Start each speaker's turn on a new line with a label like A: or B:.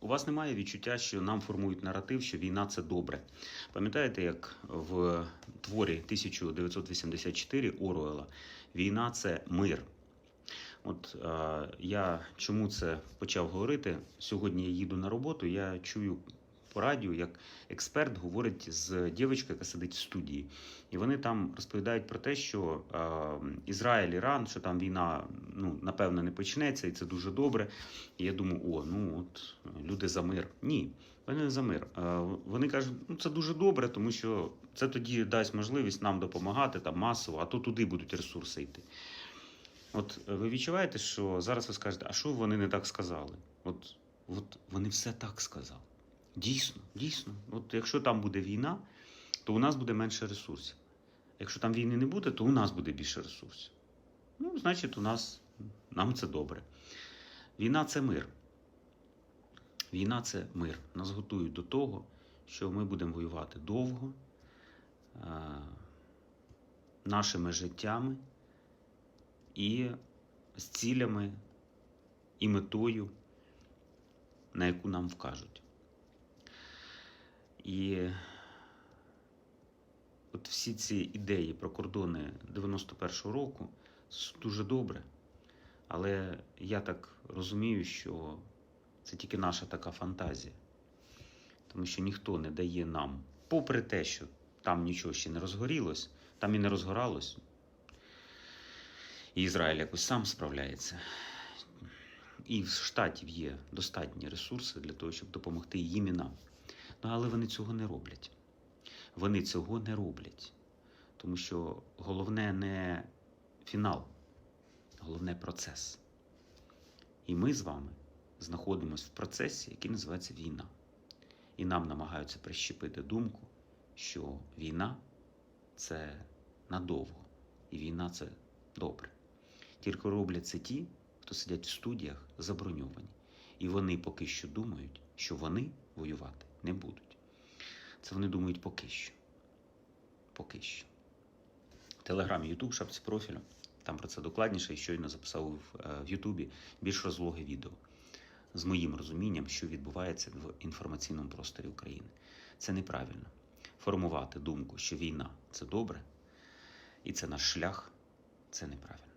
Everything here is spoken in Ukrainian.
A: у вас немає відчуття, що нам формують наратив, що війна це добре. Пам'ятаєте, як в творі 1984 Оруела війна це мир. От е, я чому це почав говорити? Сьогодні я їду на роботу, я чую по радіо, як експерт говорить з дівчинкою, яка сидить в студії. І вони там розповідають про те, що е, Ізраїль, Іран, що там війна ну, напевно не почнеться, і це дуже добре. І я думаю, о, ну от люди за мир. Ні, вони не за мир. Е, Вони кажуть, ну це дуже добре, тому що це тоді дасть можливість нам допомагати там масово, а то туди будуть ресурси йти. От ви відчуваєте, що зараз ви скажете, а що вони не так сказали? От, от вони все так сказали. Дійсно, дійсно. От якщо там буде війна, то у нас буде менше ресурсів. Якщо там війни не буде, то у нас буде більше ресурсів. Ну, значить, у нас нам це добре. Війна це мир. Війна це мир. Нас готують до того, що ми будемо воювати довго, е, нашими життями і з цілями і метою, на яку нам вкажуть. І от всі ці ідеї про кордони 91-го року дуже добре. Але я так розумію, що це тільки наша така фантазія. Тому що ніхто не дає нам, попри те, що там нічого ще не розгорілось, там і не розгоралось. І Ізраїль якось сам справляється. І в штатів є достатні ресурси для того, щоб допомогти їм і нам. Ну, але вони цього не роблять. Вони цього не роблять. Тому що головне не фінал, головне процес. І ми з вами знаходимося в процесі, який називається війна. І нам намагаються прищепити думку, що війна це надовго, і війна це добре. Тільки роблять це ті, хто сидять в студіях заброньовані. І вони поки що думають, що вони воювати не будуть. Це вони думають поки що. Поки що. В Телеграмі, Ютуб, шапці профілю. Там про це докладніше і щойно записав в, е, Ютубі більш розлоги відео з моїм розумінням, що відбувається в інформаційному просторі України. Це неправильно. Формувати думку, що війна це добре, і це наш шлях, це неправильно.